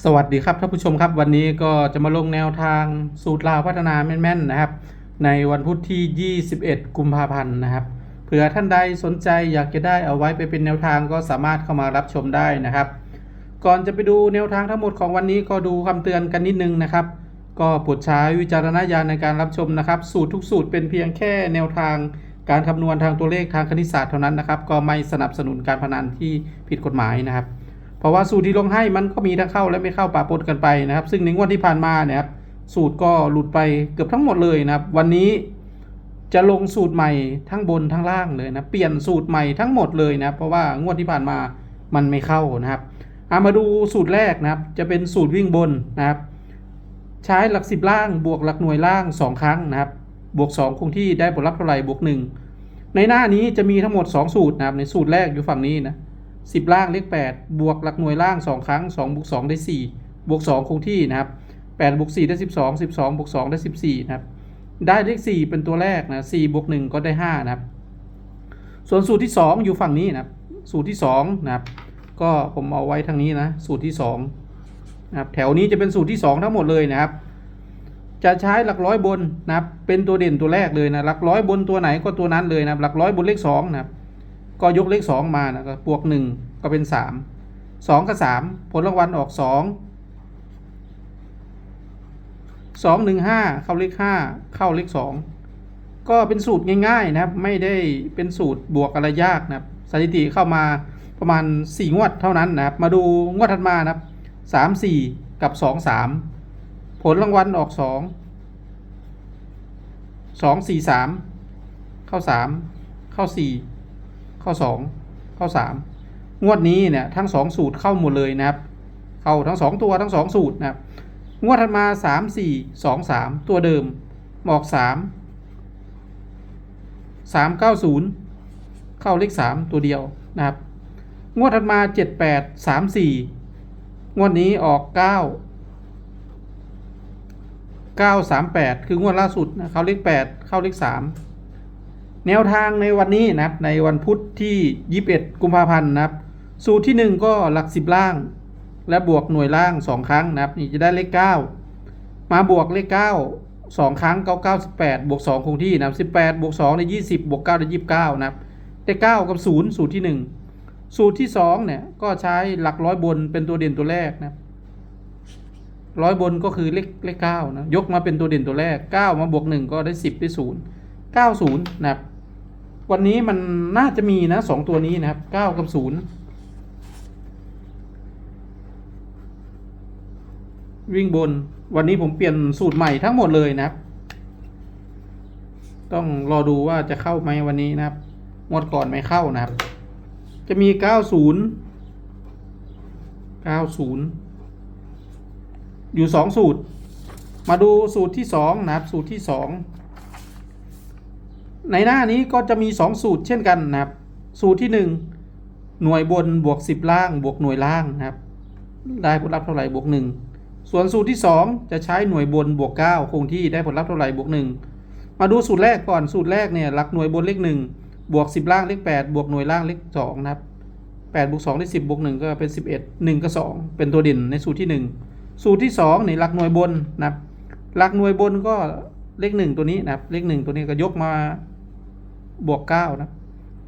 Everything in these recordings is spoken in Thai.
สวัสดีครับท่านผู้ชมครับวันนี้ก็จะมาลงแนวทางสูตรลาวพัฒนาแม่นๆนะครับ ในวันพุธที่ 21 กุมภาพันธ์นะครับเผื่อท่านใดสนใจอยากจะได้เอาไว้ไปเป็นแนวทางก็สามารถเข้ามารับชมได้นะครับ ก่อนจะไปดูแนวทางทั้งหมดของวันนี้ก็ดูคำเตือนกันนิดนึงนะครับ ก็โปรดใช้วิจารณญาณในการรับชมนะครับ สูตรทุกสูตรเป็นเพียงแค่แนวทางการคำนวณทางตัวเลขทางคณิตศาสตร์เท่านั้นนะครับ ก็ไม่สนับสนุนการพนันที่ผิดกฎหมายนะครับ เพราะว่าสูตรที่ลงให้มันก็มีทั้งเข้าและไม่เข้าปะปนกันไปนะครับ ซึ่งในงวดที่ผ่านมาเนี่ยครับสูตรก็หลุดไปเกือบทั้งหมดเลยนะครับ วันนี้จะลงสูตรใหม่ทั้งบนทั้งล่างเลยนะเปลี่ยนสูตรใหม่ทั้งหมดเลยนะเพราะว่างวดที่ผ่านมามันไม่เข้านะครับเอามาดูสูตรแรกนะครับ จะเป็นสูตรวิ่งบนนะครับ ใช้หลักสิบล่างบวกหลักหน่วยล่าง 2 ครั้งนะครับ บวก 2 คงที่ได้ผลลัพธ์เท่าไหร่บวก 1 ในหน้านี้จะมีทั้งหมด 2 สูตรนะครับในสูตรแรกอยู่ฝั่งนี้นะ สิบล่างเลข 8 บวกหลักหน่วยล่าง 2 ครั้ง2บวก2ได้ 4 บวก 2 คงที่นะครับ8บวก4ได้ 12 12บวก2ได้ 14 นะครับ ได้เลข 4 เป็นตัวแรกนะ4บวก1ก็ได้ 5 นะครับ ส่วนสูตรที่ 2 อยู่ฝั่งนี้นะครับ สูตรที่ 2 นะครับ ก็ผมเอาไว้ทางนี้นะ สูตรที่ 2 นะครับ แถวนี้จะเป็นสูตรที่ 2 ทั้งหมดเลยนะครับ จะใช้หลักร้อยบนนะครับ เป็นตัวเด่นตัวแรกเลยนะ หลักร้อยบนตัวไหนก็ตัวนั้นเลยนะหลักร้อยบนเลข2นะครับ ก็ยกเลข 2 มานะก็บวก 1 ก็เป็น 3 2 กับ 3 ผลรางวัลออก 2 2 1 5 เข้าเลข 5 เข้าเลข 2 ก็เป็นสูตรง่ายๆนะครับ ไม่ได้เป็นสูตรบวกอะไรยากนะครับ สถิติเข้ามาประมาณ 4 งวดเท่านั้นนะครับ มาดูงวดถัดมานะครับ 3 4 กับ 2 3 ผลรางวัลออก 2 2 4 3 เข้า 3 เข้า 4 ข้า2ข้า3งวดนี้เนี่ยทั้ง 2 สูตรเข้าหมดเลยนะครับ เข้าทั้ง 2 ตัวทั้ง 2 สูตรนะครับ งวดถัดมา 3 4 2 3 ตัวเดิมออก 3 3 9 0 เข้าเลข 3 ตัวเดียวนะครับ งวดถัดมา 7 8 3 4 งวดนี้ออก 9 9 3 8 คืองวดล่าสุดนะเข้าเลข8เข้าเลข3 แนวทางในวันนี้นะครับในวันพุธที่ 21 กุมภาพันธ์นะครับสูตรที่ 1 ก็หลัก 10 ล่าง และบวกหน่วยล่าง 2 ครั้งนะครับนี่จะได้เลข 9 มาบวกเลข 9 2 ครั้ง 9 9 18 บวก 2 คงที่นะครับ18 บวก2ได้20 บวก9ได้29 นะครับได้9กับ 0 สูตรที่ 1 สูตรที่ 2 เนี่ย ก็ใช้หลักร้อยบนเป็นตัวเด่นตัวแรกนะครับร้อยบนก็คือเลขเลขเก้านะยกมาเป็นตัวเด่นตัวแรกเก้ามาบวกหนึ่งก็ได้สิบได้ศูนย์เก้าศูนย์นะครับ วันนี้มันน่าจะมีนะสองตัวนี้นะครับเก้ากับศูนย์วิ่งบน วันนี้ผมเปลี่ยนสูตรใหม่ทั้งหมดเลยนะครับ ต้องรอดูว่าจะเข้าไหมวันนี้นะครับงวดก่อนไม่เข้านะครับ จะมีเก้าศูนย์เก้าศูนย์อยู่สองสูตร มาดูสูตรที่สองนะครับ สูตรที่สอง ในหน้านี้ก็จะมีสองสูตรเช่นกันนะครับ สูตรที่หนึ่งหน่วยบนบวกสิบล่างบวกหน่วยล่างนะครับ ได้ผลลัพธ์เท่าไหร่บวกหนึ่งส่วนสูตรที่สองจะใช้หน่วยบนบวกเก้าคงที่ได้ผลลัพธ์เท่าไหร่บวกหนึ่งมาดูสูตรแรกก่อนสูตรแรกเนี่ยหลักหน่วยบนเลขหนึ่งบวกสิบล่างเลขแปดบวกหน่วยล่างเลขสองนะครับแปดบวกสองได้สิบบวกหนึ่งก็เป็นสิบเอ็ดหนึ่งกับสองเป็นตัวเด่นในสูตรที่หนึ่งสูตรที่สองนี่หลักหน่วยบนนะครับหลักหน่วยบนก็เลขหนึ่งตัวนี้นะครับเลขหนึ่งตัวนี้ก็ยกมา บวกเก้านะ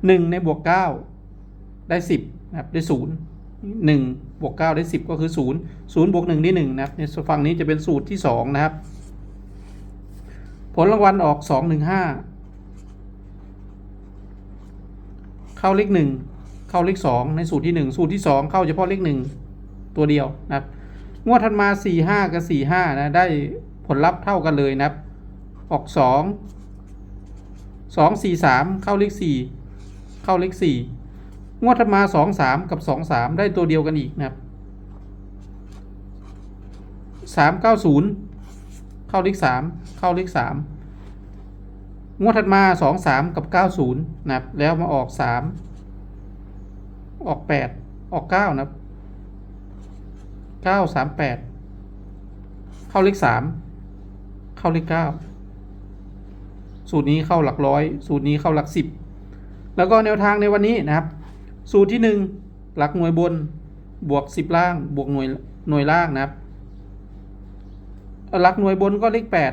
หนึ่งในบวกเก้าได้สิบนะครับได้ศูนย์หนึ่งบวกเก้าได้สิบก็คือศูนย์ศูนย์บวกหนึ่งได้หนึ่งนะครับในฝั่งนี้จะเป็นสูตรที่สองนะครับ ผลรางวัลออกสองหนึ่งห้าเข้าเลขหนึ่งเข้าเลขสองในสูตรที่หนึ่งสูตรที่สองเข้าเฉพาะเลขหนึ่งตัวเดียวนะครับงวดถัดมา4 5กับ4 5นะได้ผลลัพธ์เท่ากันเลยนะครับ ออกสอง 2 2 4 3เข้าเลข4เข้าเลข4งวดถัดมา2 3กับ2 3ได้ตัวเดียวกันอีกนะครับ3 9 0เก้าศูนย์เข้าเลข3เข้าเลข3งวดถัดมา2 3กับ90นย์นะครับแล้วมาออก3ออก8ออก9นะครับเก้าสามแปดเข้าเลขสามเข้าเลขเก้า สูตรนี้เข้าหลักร้อย สูตรนี้เข้าหลักสิบแล้วก็แนวทางในวันนี้นะครับ สูตรที่หนึ่งหลักหน่วยบนบวกสิบล่าง บวกหน่วยหน่วยล่างนะครับ หลักหน่วยบนก็เลขแปด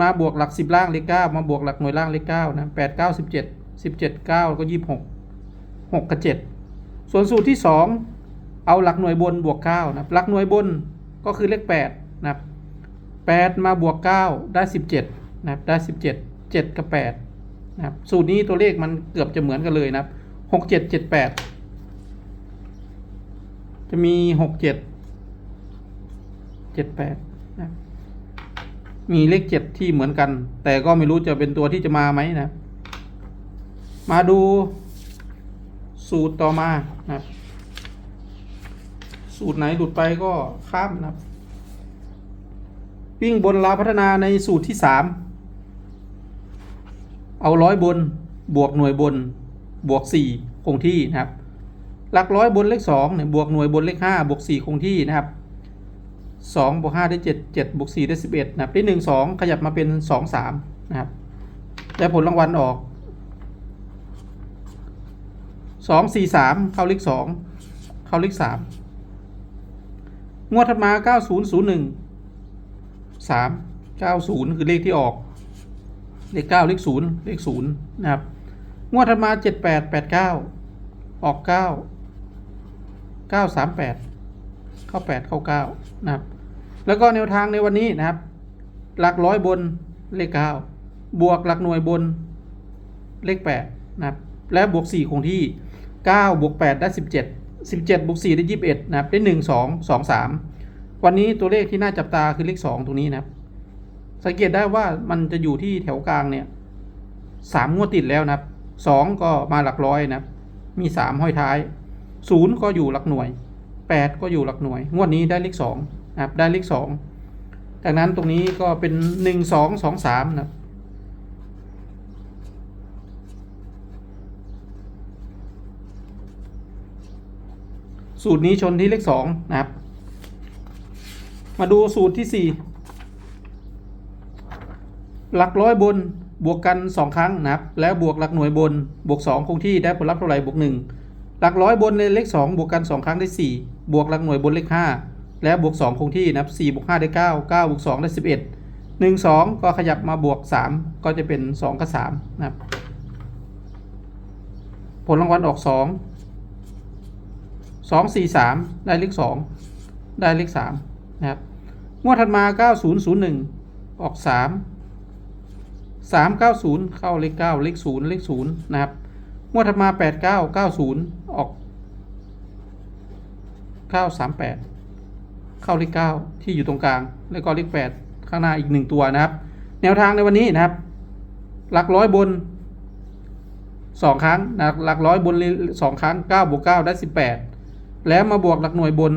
มาบวกหลักสิบล่างเลขเก้ามาบวกหลักหน่วยล่างเลขเก้านะแปดเก้าสิบเจ็ดสิบเจ็ดเก้าก็ยี่สิบหกหกกับเจ็ดส่วนสูตรที่สองเอาหลักหน่วยบนบวกเก้านะหลักหน่วยบนก็คือเลขแปดนะครับแปดมาบวกเก้าได้สิบเจ็ดนะครับได้สิ บเจ็ดกับแปดนะครับสูตรนี้ตัวเลขมันเกือบจะเหมือนกันเลยนะครับหกเจ็ดเจ็ดแปดจะมีหกเจ็ดเจ็ดแปดนะมีเลขเจ็ดที่เหมือนกัน แต่ก็ไม่รู้จะเป็นตัวที่จะมาไหมนะมาดูสูตรต่อมานะสูตรไหนหลุดไปก็ข้ามนะครับวิ่งบนลาวพัฒนาในสูตรที่สาม เอาร้อยบนบวกหน่วยบนบวกสี่คงที่นะครับ หลักร้อยบนเลขสองเนี่ยบวกหน่วยบนเลขห้าบวกสี่คงที่นะครับสองบวกห้าได้เจ็ดเจ็ดบวกสี่ได้สิบเอ็ดนะครับได้หนึ่งสองขยับมาเป็นสองสามนะครับและผลรางวัลออกสองสี่สามเข้าเลขสองเข้าเลขสามงวดถัดมาเก้าศูนย์ศูนย์หนึ่งสามเก้าศูนย์คือเลขที่ออก เลขเก้าเลขศูนย์เลขศูนย์นะครับ งวดถัดมาเจ็ดแปดแปดเก้าออกเก้าเก้าสามแปดเข้าแปดเข้าเก้านะครับ แล้วก็แนวทางในวันนี้นะครับ หลักร้อยบนเลขเก้าบวกหลักหน่วยบนเลขแปดนะครับ และบวกสี่คงที่เก้าบวกแปดได้สิบเจ็ดสิบเจ็ดบวกสี่ได้ยี่สิบเอ็ดนะครับ ได้หนึ่งสองสองสามวันนี้ตัวเลขที่น่าจับตาคือเลขสองตรงนี้นะครับ สังเกตได้ว่ามันจะอยู่ที่แถวกลางเนี่ยสามงวดติดแล้วนะสองก็มาหลักร้อยนะมีสามห้อยท้ายศูนย์ก็อยู่หลักหน่วยแปดก็อยู่หลักหน่วย งวดนี้ได้เลขสองนะครับได้เลขสองจากนั้นตรงนี้ก็เป็นหนึ่งสองสองสามนะสูตรนี้ชนที่เลขสองนะครับ มาดูสูตรที่สี่ หลักร้อยบนบวกกันสองครั้งนะครับ แล้วบวกหลักหน่วยบนบวกสองคงที่ได้ผลลัพธ์เท่าไหร่บวกหนึ่งหลักร้อยบนเลขสองบวกกันสองครั้งได้สี่บวกหลักหน่วยบนเลขห้าแล้วบวกสองคงที่นะครับสี่บวกห้าได้เก้าเก้าบวกสองได้สิบเอ็ดหนึ่งสองก็ขยับมาบวกสามก็จะเป็นสองกับสามนะครับ ผลรางวัลออกสองสองสี่สามได้เลขสองได้เลขสามนะครับ งวดถัดมาเก้าศูนย์ศูนย์หนึ่งออกสามสามเก้าศูนย์เข้าเลขเก้าเลขศูนย์เลขศูนย์นะครับงวดถัดมาแปดเก้าเก้าศูนย์ออกเก้าสามแปดเข้าเลขเก้าที่อยู่ตรงกลาง แล้วก็เลขแปดข้างหน้าอีกหนึ่งตัวนะครับ แนวทางในวันนี้นะครับ หลักร้อยบนสองครั้งนะหลักร้อยบนสองครั้งเก้าบวกเก้าได้สิบแปดแล้วมาบวกหลักหน่วยบน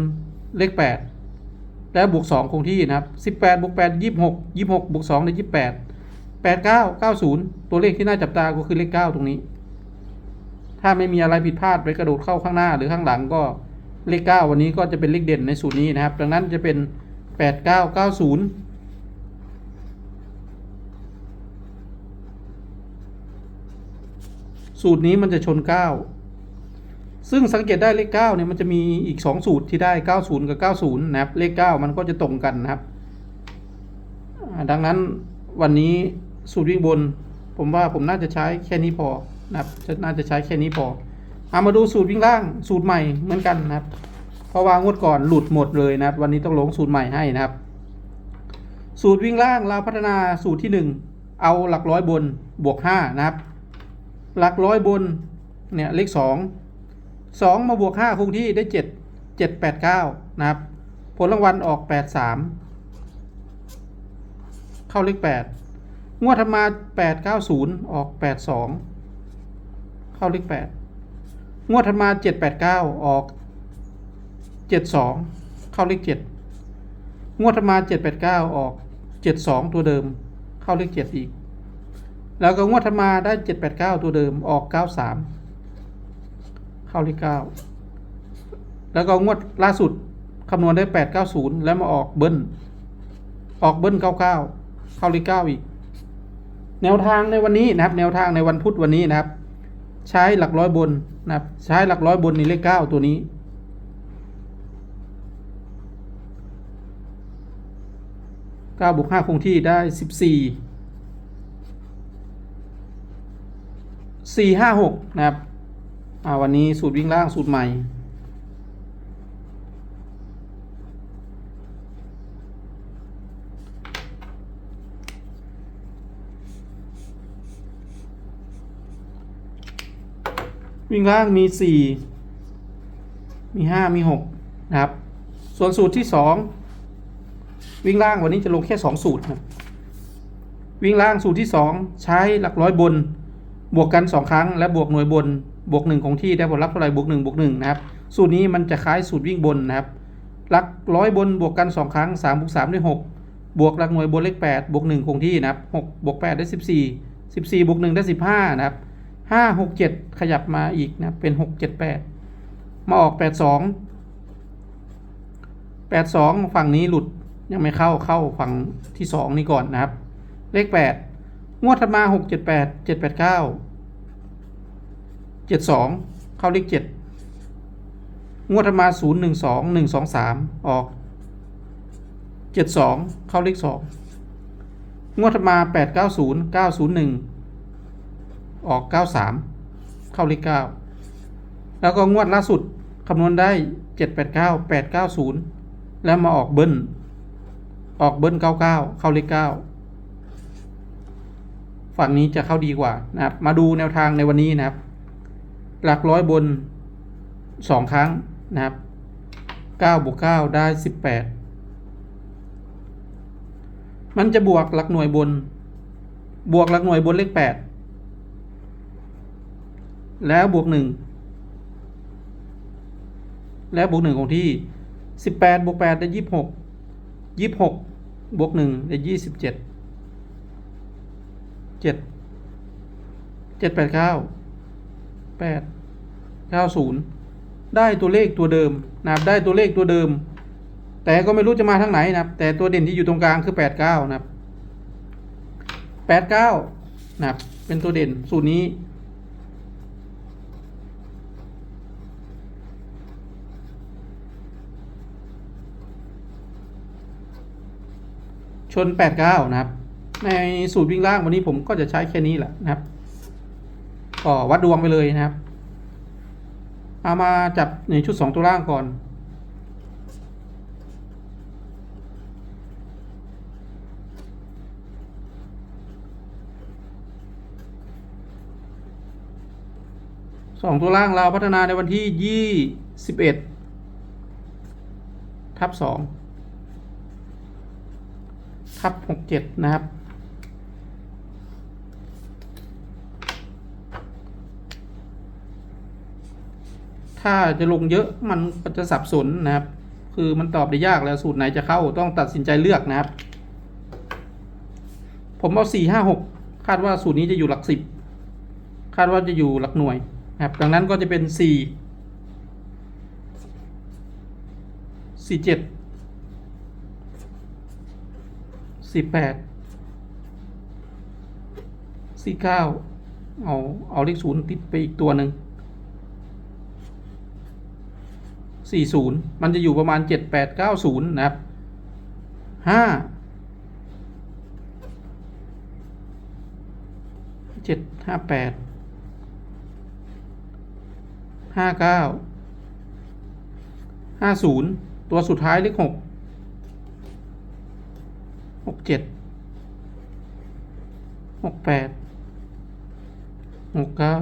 เลขแปดแล้วบวกสองคงที่นะครับสิบแปดบวกแปดยี่สิบหกยี่สิบหกบวกสองได้ยี่ สิบแปดเก้าเก้าศูนย์ตัวเลขที่น่าจับตาก็คือเลขเก้าตรงนี้ ถ้าไม่มีอะไรผิดพลาดไปกระโดดเข้าข้างหน้าหรือข้างหลังก็เลขเก้าวันนี้ก็จะเป็นเลขเด่นในสูตรนี้นะครับ ดังนั้นจะเป็นแปดเก้าเก้าศูนย์สูตรนี้มันจะชนเก้าซึ่งสังเกตได้เลขเก้าเนี่ยมันจะมีอีกสองสูตรที่ได้เก้าศูนย์กับเก้าศูนย์นะครับ เลขเก้ามันก็จะตรงกันนะครับ ดังนั้นวันนี้ สูตรวิ่งบน ผมว่าผมน่าจะใช้แค่นี้พอนะครับจะน่าจะใช้แค่นี้พอเอามาดูสูตรวิ่งล่างสูตรใหม่เหมือนกันนะครับ เพราะว่างวดก่อนหลุดหมดเลยนะครับ วันนี้ต้องลงสูตรใหม่ให้นะครับ สูตรวิ่งล่างเราพัฒนาสูตรที่หนึ่งเอาหลักร้อยบนบวกห้านะครับ หลักร้อยบนเนี่ยเลขสองสองมาบวกห้าคงที่ได้เจ็ดเจ็ดแปดเก้านะครับ ผลรางวัลออกแปดสามเข้าเลขแปด งวดถัดมาแปดเก้าศูนย์ออกแปดสองเข้าเลขแปดงวดถัดมาเจ็ดแปดเก้าออกเจ็ดสองเข้าเลขเจ็ดงวดถัดมาเจ็ดแปดเก้าออกเจ็ดสองตัวเดิม เข้าเลขเจ็ดอีก แล้วก็งวดถัดมาได้เจ็ดแปดเก้าตัวเดิมออกเก้าสามเข้าเลขเก้าแล้วก็งวดล่าสุดคำนวณได้แปดเก้าศูนย์แล้วมาออกเบิ้ลออกเบิ้ลเก้าเก้าเข้าเลขเก้าอีก แนวทางในวันนี้นะครับ แนวทางในวันพุธวันนี้นะครับ ใช้หลักร้อยบนนะครับ ใช้หลักร้อยบนในเลขเก้าตัวนี้เก้าบวกห้าคงที่ได้สิบสี่สี่ห้าหกนะครับ อ่าวันนี้สูตรวิ่งล่างสูตรใหม่ วิ่งล่างมีสี่มีห้ามีหกนะครับ ส่วนสูตรที่สองวิ่งล่างวันนี้จะลงแค่สองสูตรครับวิ่งล่างสูตรที่สองใช้หลักร้อยบน บวกกันสองครั้ง และบวกหน่วยบน บวกหนึ่งของที่ได้ผลลัพธ์เท่าไหร่บวกหนึ่งบวกหนึ่งนะครับ สูตรนี้มันจะคล้ายสูตรวิ่งบนนะครับหลักร้อยบนบวกกันสองครั้งสามบวกสามได้หกบวกหลักหน่วยบนเลขแปดบวกหนึ่งคงที่นะครับหกบวกแปดได้สิบสี่สิบสี่บวกหนึ่งได้สิบห้านะครับ ห้าหกเจ็ดขยับมาอีกนะเป็นหกเจ็ดแปดมาออกแปดสองแปดสองฝั่งนี้หลุดยังไม่เข้าเข้าฝั่งที่สองนี่ก่อนนะครับ เลขแปดงวดถัดมาหกเจ็ดแปดเจ็ดแปดเก้าเจ็ดสองเข้าเลขเจ็ดงวดถัดมาศูนย์หนึ่งสองหนึ่งสองสามออกเจ็ดสองเข้าเลขสองงวดถัดมาแปดเก้าศูนย์เก้าศูนย์หนึ่ง ออกเก้าสามเข้าเลขเก้าแล้วก็งวดล่าสุดคำนวณได้เจ็ดแปดเก้าแปดเก้าศูนย์แล้วมาออกเบิ้ลออกเบิ้ลเก้าเก้าเข้าเลขเก้าฝั่งนี้จะเข้าดีกว่านะครับ มาดูแนวทางในวันนี้นะครับ หลักร้อยบนสองครั้งนะครับเก้าบวกเก้าได้สิบแปดมันจะบวกหลักหน่วยบน บวกหลักหน่วยบนเลขแปด แล้วบวกหนึ่งแล้วบวกหนึ่งของที่สิบแปดบวกแปดได้ยี่สิบหกยี่สิบหกบวกหนึ่งได้ยี่สิบเจ็ดเจ็ดเจ็ดแปดเก้าแปดเก้าศูนย์ได้ตัวเลขตัวเดิมนะครับได้ตัวเลขตัวเดิม แต่ก็ไม่รู้จะมาทางไหนนะครับ แต่ตัวเด่นที่อยู่ตรงกลางคือแปดเก้านะครับแปดเก้านะครับเป็นตัวเด่นสูตรนี้ ช น 89 นะครับ ในสูตรวิ่งล่างวันนี้ผมก็จะใช้แค่นี้แหละนะครับ ก็วัดดวงไปเลยนะครับ เอามาจับในชุด 2 ตัวล่างก่อน สองตัวล่างเราพัฒนาในวันที่ยี่สิบเอ็ดทับสอง ทับหกเจ็ดนะครับ ถ้าจะลงเยอะมันก็จะสับสนนะครับ คือมันตอบได้ยากแล้วสูตรไหนจะเข้าต้องตัดสินใจเลือกนะครับ ผมเอาสี่ห้าหกคาดว่าสูตรนี้จะอยู่หลักสิบคาดว่าจะอยู่หลักหน่วยนะครับ ดังนั้นก็จะเป็นสี่สี่เจ็ด สี่แปดสี่เก้าเอา เอาเลขศูนย์ติดไปอีกตัวหนึ่งสี่ศูนย์มันจะอยู่ประมาณเจ็ดแปดเก้าศูนย์นะครับห้าเจ็ดห้าแปดห้าเก้าห้าศูนย์ตัวสุดท้ายเลขหก หกเจ็ดหกแปดหกเก้า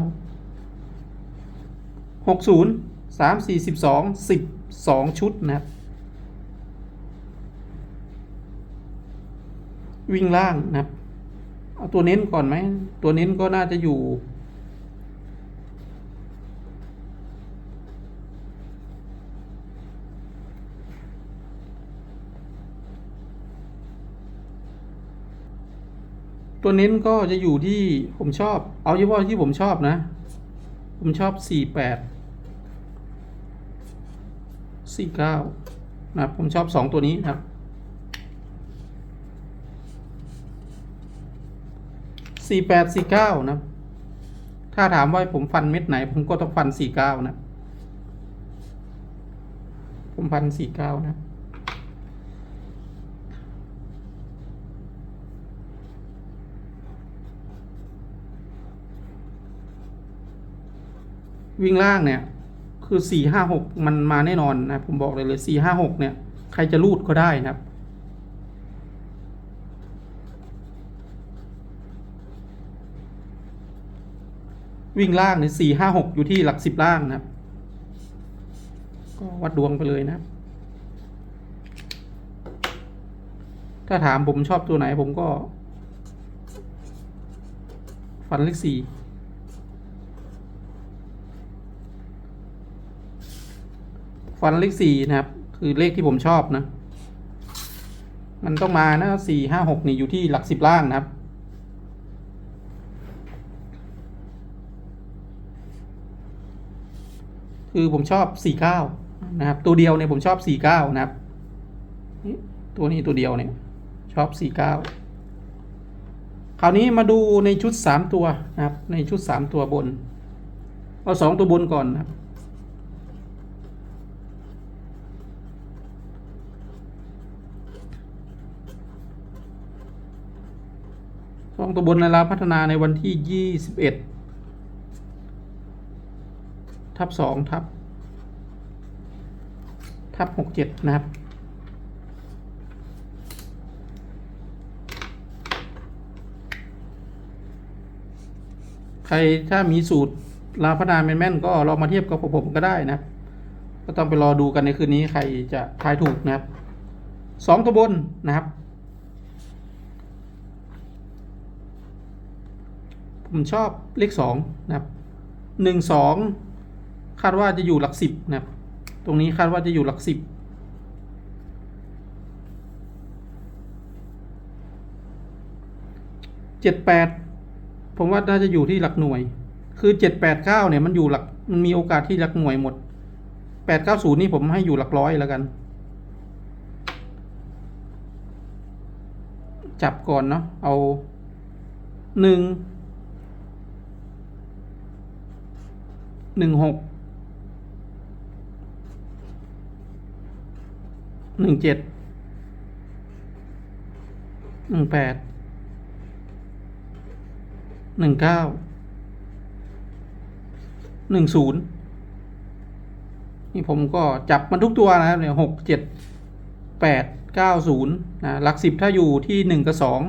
หกศูนย์สามสี่สิบสองสิบสองชุดนะครับ วิ่งล่างนะครับ เอาตัวเน้นก่อนไหม ตัวเน้นก็น่าจะอยู่ ตัวเน้นก็จะอยู่ที่ผมชอบ เอาเฉพาะที่ผมชอบนะ ผมชอบสี่แปดสี่เก้านะผมชอบสองตัวนี้ครับสี่แปดสี่เก้านะ ถ้าถามว่าผมฟันเม็ดไหน ผมก็ต้องฟันสี่เก้านะ ผมฟันสี่เก้านะ วิ่งล่างเนี่ย คือสี่ห้าหกมันมาแน่นอนนะผมบอกเลยเลยสี่ห้าหกเนี่ย ใครจะรูดก็ได้นะครับ วิ่งล่างเนี่ยสี่ห้าหกอยู่ที่หลักสิบล่างนะครับ ก็วัดดวงไปเลยนะครับถ้าถามผมชอบตัวไหนผมก็ ฟันเลขสี่ ฟันเลขสี่นะครับ คือเลขที่ผมชอบนะ มันต้องมานะสี่ห้าหกนี่อยู่ที่หลักสิบล่างนะครับคือผมชอบสี่เก้านะครับ ตัวเดียวเนี่ยผมชอบสี่เก้านะครับ ตัวนี้ตัวเดียวเนี่ย ชอบสี่เก้าคราวนี้มาดูในชุดสามตัวนะครับ ในชุดสามตัวบน เอาสองตัวบนก่อนนะครับ สองตัวบนในลาพัฒนาในวันที่ยี่สิบเอ็ดทับสองทับทับหกเจ็ดนะครับ ใครถ้ามีสูตรลาพัฒนาแม่นๆก็ลองมาเทียบกับผมก็ได้นะครับ ก็ต้องไปรอดูกันในคืนนี้ใครจะทายถูกนะครับสองตัวบนนะครับ ผมชอบเลขสองนะครับหนึ่งสองคาดว่าจะอยู่หลักสิบนะครับตรงนี้คาดว่าจะอยู่หลักสิบเจ็ดแปดผมว่าน่าจะอยู่ที่หลักหน่วย คือเจ็ดแปดเก้าเนี่ยมันอยู่หลักมันมีโอกาสที่หลักหน่วยหมดแปดเก้าศูนย์นี่ผมให้อยู่หลักร้อยแล้วกัน จับก่อนเนาะเอาหนึ่ง หนึ่งหกหนึ่งเจ็ดหนึ่งแปดหนึ่งเก้าหนึ่งศูนย์นี่ผมก็จับมันทุกตัวนะครับเนี่ยหกเจ็ดแปดเก้าศูนย์นะหลักสิบถ้าอยู่ที่หนึ่งกับสอง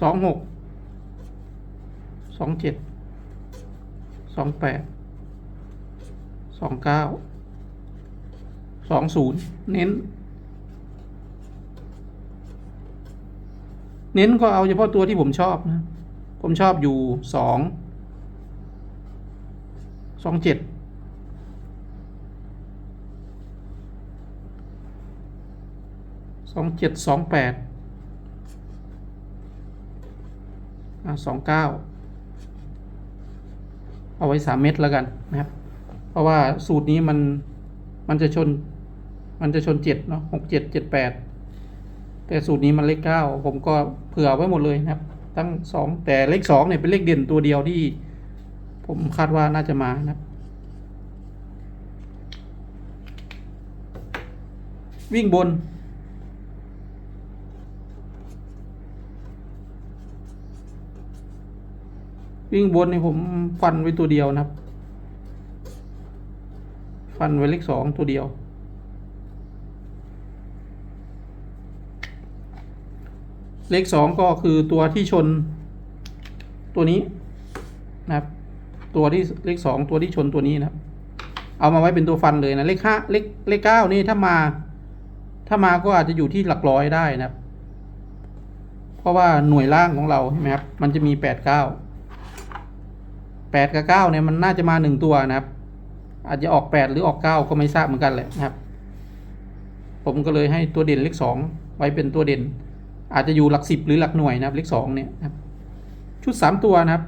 สองหก องเจ็ดสองแปดสองเก้าสองศูนย์เน้น เน้นก็เอาเฉพาะตัวที่ผมชอบนะ ผมชอบอยู่สองสองเจ็ดสองเจ็ดสองแปดสองเก้า เอาไว้สามเม็ดแล้วกันนะครับ เพราะว่าสูตรนี้มันมันจะชนมันจะชนเจ็ดเนาะหกเจ็ดเจ็ดแปดแต่สูตรนี้มันเลขเก้าผมก็เผื่อไว้หมดเลยนะครับ ตั้งสองแต่เลขสองเนี่ยเป็นเลขเด่นตัวเดียวที่ ผมคาดว่าน่าจะมานะครับ วิ่งบน วิ่งบนนี่ผมฟันไว้ตัวเดียวนะครับ ฟันไว้เลขสองตัวเดียว เลขสองก็คือตัวที่ชน ตัวนี้นะครับ ตัวที่เลขสองตัวที่ชนตัวนี้นะครับ เอามาไว้เป็นตัวฟันเลยนะเลขห้าเลขเลขเก้านี่ถ้ามา ถ้ามาก็อาจจะอยู่ที่หลักร้อยได้นะครับ เพราะว่าหน่วยล่างของเราใช่ไหมครับ มันจะมีแปดเก้า แปดกับเก้าเนี่ยมันน่าจะมาหนึ่งตัวนะครับ อาจจะออกแปดหรือออกเก้าก็ไม่ทราบเหมือนกันแหละนะครับ ผมก็เลยให้ตัวเด่นเลขสองไว้เป็นตัวเด่น อาจจะอยู่หลักสิบหรือหลักหน่วยนะครับ เลขสองเนี่ยครับ ชุดสามตัวนะครับ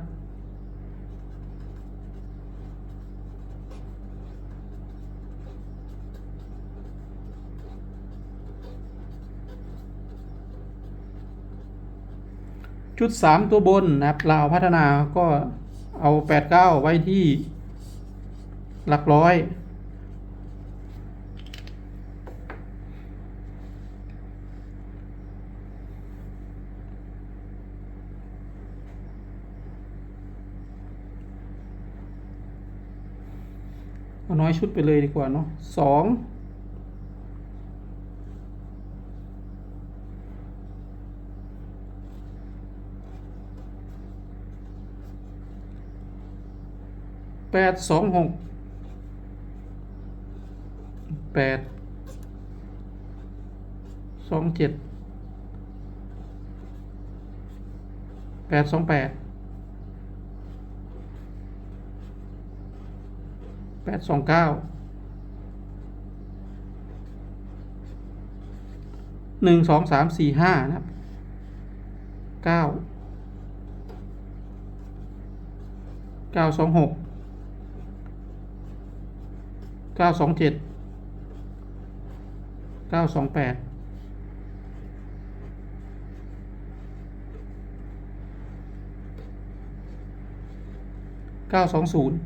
ชุดสามตัวบนนะครับลาวพัฒนาก็ เอาแปดเก้าไว้ที่ หลักร้อย เอาน้อยชุดไปเลยดีกว่าเนาะสอง แปดสองหกแปดสองเจ็ดแปดสองแปดแปดสองเก้าหนึ่งสองสามสี่ห้านะครับเก้าเก้าสองหก เก้าสองเจ็ดเก้าสองแปดเก้าสองศูนย์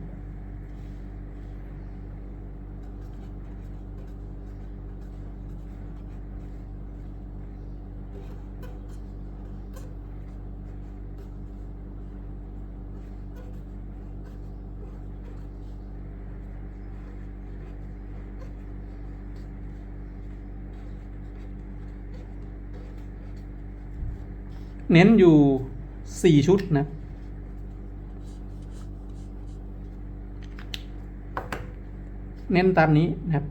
เน้นอยู่สี่ชุดนะ เน้นตามนี้นะครับ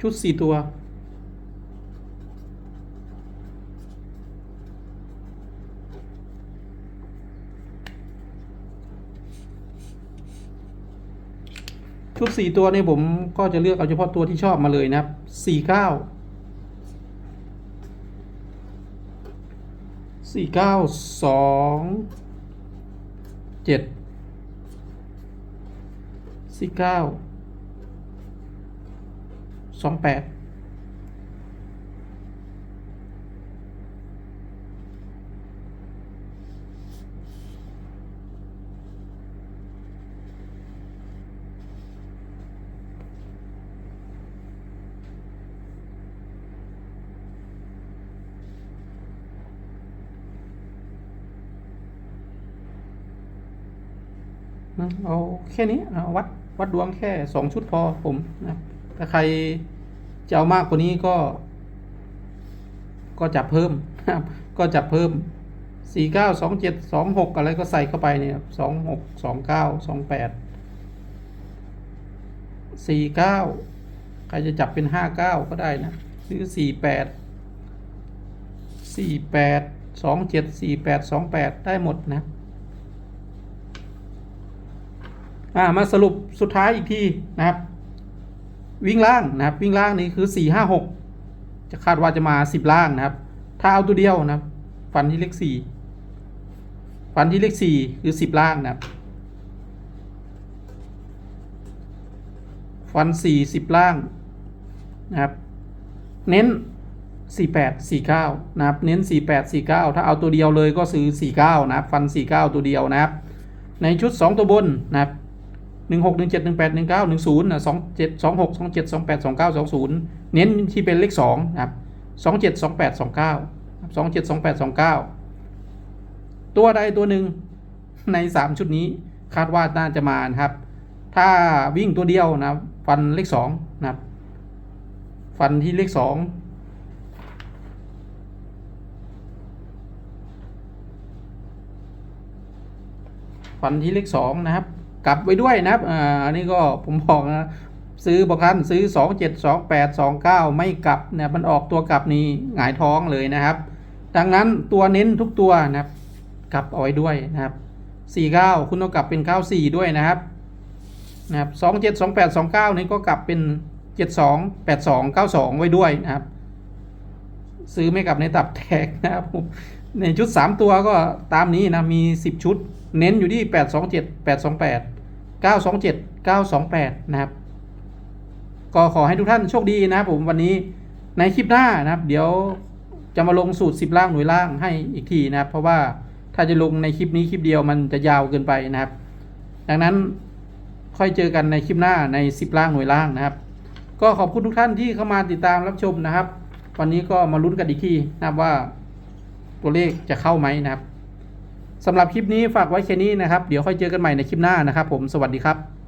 ชุดสี่ตัว ชุดสี่ตัวนี่ผมก็จะเลือกเอาเฉพาะตัวที่ชอบมาเลยนะครับสี่เก้าสี่เก้าสองเจ็ดสี่เก้าสองแปด เอาแค่นี้วัดวัดดวงแค่สองชุดพอผมนะถ้าใครจะเอามากกว่านี้ก็ ก็จับเพิ่มครับก็จับเพิ่มสี่เก้าสองเจ็ดสองหกอะไรก็ใส่เข้าไปเนี่ยสองหกสองเก้าสองแปดสี่เก้าใครจะจับเป็นห้าเก้าก็ได้นะหรือสี่แปดสี่แปดสองเจ็ดสี่แปดสองแปดได้หมดนะ อ่ามาสรุปสุดท้ายอีกทีนะครับ วิ่งล่างนะครับ วิ่งล่างนี้คือสี่ห้าหกจะคาดว่าจะมาสิบล่างนะครับ ถ้าเอาตัวเดียวนะครับ ฟันที่เลขสี่ฟันที่เลขสี่คือสิบล่างนะครับ ฟันสี่สิบล่างนะครับ เน้นสี่แปดสี่เก้านะครับ เน้นสี่แปดสี่เก้าถ้าเอาตัวเดียวเลยก็ซื้อสี่เก้านะครับ ฟันสี่เก้าตัวเดียวนะครับ ในชุดสองตัวบนนะครับ หนึ่งหกหนึ่งเจ็ดหนึ่งแปดหนึ่งเก้าหนึ่งศูนย์สองเจ็ดสองหกสองเจ็ดสองแปดสองเก้าสองศูนย์เน้นที่เป็นเลขสองนะครับสองเจ็ดสองแปดสองเก้าสองเจ็ดสองแปดสองเก้าตัวใดตัวหนึ่งในสามชุดนี้คาดว่าน่าจะมานะครับ ถ้าวิ่งตัวเดียวนะฟันเลขสองนะครับ ฟันที่เลขสองฟันที่เลขสองนะครับ กลับไว้ด้วยนะครับอ่าอันนี้ก็ผมบอกนะซื้อบางท่านซื้อสองเจ็ดสองแปดสองเก้าไม่กลับเนี่ยมันออกตัวกลับนี่หงายท้องเลยนะครับ ดังนั้นตัวเน้นทุกตัวนะครับกลับเอาไว้ด้วยนะครับสี่เก้าคุณต้องกลับเป็นเก้าสี่ด้วยนะครับนะครับสองเจ็ดสองแปดสองเก้านี่ก็กลับเป็นเจ็ดสองแปดสองเก้าสองไว้ด้วยนะครับ ซื้อไม่กลับในตับแตกนะครับในชุดสามตัวก็ตามนี้นะมีสิบชุด เน้นอยู่ที่แปดสอง เจ็ดแปดสองแปดเก้าสองเจ็ดเก้าสองแปดนะครับ ก็ขอให้ทุกท่านโชคดีนะครับผมวันนี้ในคลิปหน้านะครับ เดี๋ยวจะมาลงสูตรสิบล่างหน่วยล่างให้อีกทีนะครับ เพราะว่าถ้าจะลงในคลิปนี้คลิปเดียวมันจะยาวเกินไปนะครับ ดังนั้นค่อยเจอกันในคลิปหน้าในสิบล่างหน่วยล่างนะครับ ก็ขอบคุณทุกท่านที่เข้ามาติดตามรับชมนะครับ วันนี้ก็มาลุ้นกันอีกทีนะครับว่าตัวเลขจะเข้าไหมนะครับ สำหรับคลิปนี้ฝากไว้แค่นี้นะครับ เดี๋ยวค่อยเจอกันใหม่ในคลิปหน้านะครับผม สวัสดีครับ